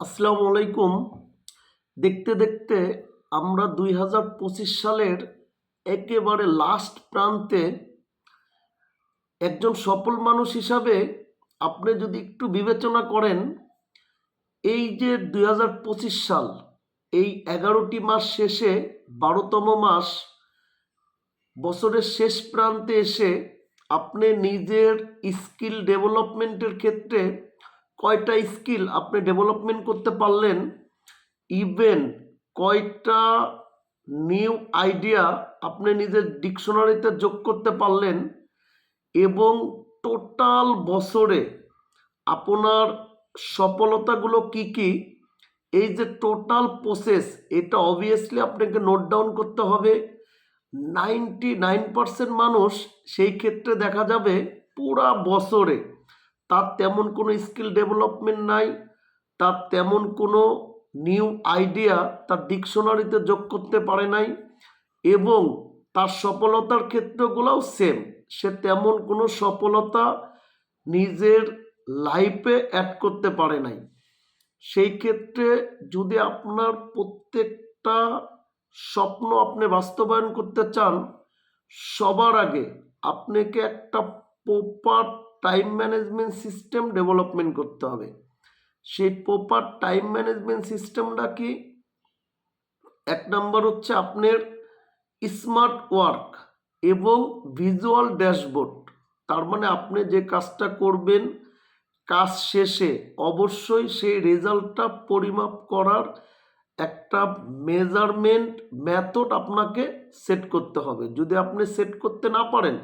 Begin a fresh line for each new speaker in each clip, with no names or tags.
আসসালামু আলাইকুম। দেখতে দেখতে আমরা দুই হাজার পঁচিশ সালের একেবারে লাস্ট প্রান্তে একজন সফল মানুষ হিসাবে আপনি যদি একটু বিবেচনা করেন, এই যে দুই হাজার পঁচিশ সাল, এই এগারোটি মাস শেষে, বারোতম মাস, বছরের শেষ প্রান্তে এসে আপনি নিজের স্কিল ডেভেলপমেন্টের ক্ষেত্রে কয়টা স্কিল আপনি ডেভেলপমেন্ট করতে পারলেন? ইভেন কয়টা নিউ আইডিয়া আপনি নিজের ডিকশনারিতে যোগ করতে পারলেন? এবং টোটাল বছরে আপনার সফলতাগুলো কি কি? এই যে টোটাল প্রসেস, এটা অবভিয়াসলি আপনাকে নোট ডাউন করতে হবে। নাইনটি নাইন পার্সেন্ট মানুষ সেই ক্ষেত্রে দেখা যাবে পুরা বছরে তার তেমন কোনো স্কিল ডেভেলপমেন্ট নাই, তার তেমন কোনো নিউ আইডিয়া তার ডিকশনারিতে যোগ করতে পারে নাই এবং তার সফলতার ক্ষেত্রগুলোও সেম সে তেমন কোনো সফলতা নিজের লাইফে অ্যাড করতে পারে নাই। সেই ক্ষেত্রে যদি আপনার প্রত্যেকটা স্বপ্ন আপনি বাস্তবায়ন করতে চান, সবার আগে আপনাকে একটা proper time management system development করতে হবে। সেই প্রপার টাইম ম্যানেজমেন্ট সিস্টেমটা কি? এক নম্বর হচ্ছে আপনার স্মার্ট ওয়ার্ক এবং ভিজুয়াল ড্যাশবোর্ড তার মানে আপনি যে কাজটা করবেন, কাজ শেষে অবশ্যই সেই রেজাল্টটা পরিমাপ করার একটা মেজারমেন্ট মেথড আপনাকে সেট করতে হবে। যদি আপনি সেট করতে না পারেন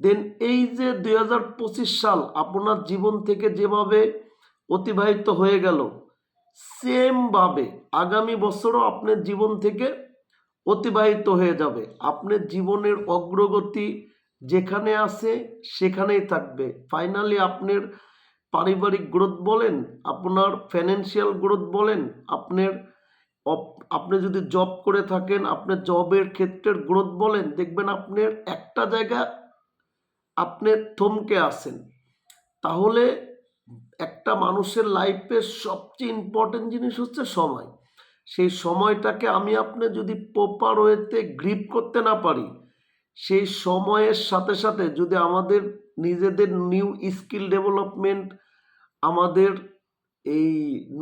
দেন এই যে দুই হাজার পঁচিশ সাল আপনার জীবন থেকে যেভাবে অতিবাহিত হয়ে গেল সেমভাবে আগামী বছরও আপনার জীবন থেকে অতিবাহিত হয়ে যাবে। আপনার জীবনের অগ্রগতি যেখানে আছে সেখানেই থাকবে। ফাইনালি আপনার পারিবারিক গ্রোথ বলেন, আপনার ফাইন্যান্সিয়াল গ্রোথ বলেন, আপনার আপনি যদি জব করে থাকেন, আপনার জবের ক্ষেত্রের গ্রোথ বলেন, দেখবেন আপনার একটা জায়গা আপনি থমকে আসেন তাহলে একটা মানুষের লাইফের সবচেয়ে ইম্পর্টেন্ট জিনিস হচ্ছে সময়। সেই সময়টাকে আমি আপনি যদি প্রপার ওয়েতে গ্রিপ করতে না পারি, সেই সময়ের সাথে সাথে যদি আমাদের নিজেদের নিউ স্কিল ডেভেলপমেন্ট আমাদের এই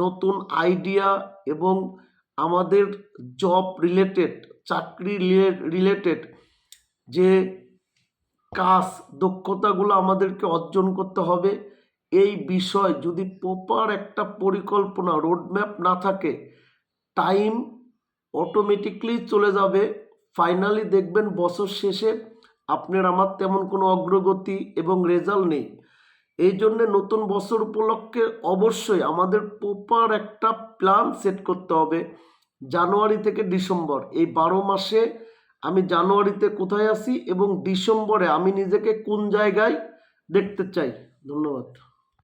নতুন আইডিয়া এবং আমাদের জব রিলেটেড চাকরি রিলেটেড যে কাজ দক্ষতাগুলো আমাদেরকে অর্জন করতে হবে। এই বিষয় যদি প্রপার একটা পরিকল্পনা রোডম্যাপ না থাকে টাইম অটোমেটিকলি চলে যাবে। ফাইনালি দেখবেন বছর শেষে আপনার আমার তেমন কোনো অগ্রগতি এবং রেজাল্ট নেই। এই জন্যে নতুন বছর উপলক্ষে অবশ্যই আমাদের প্রপার একটা প্ল্যান সেট করতে হবে। জানুয়ারি থেকে ডিসেম্বর, এই বারো মাসে আমি জানুয়ারিতে কোথায় আছি এবং ডিসেম্বরে আমি নিজেকে কোন জায়গায় দেখতে চাই? ধন্যবাদ।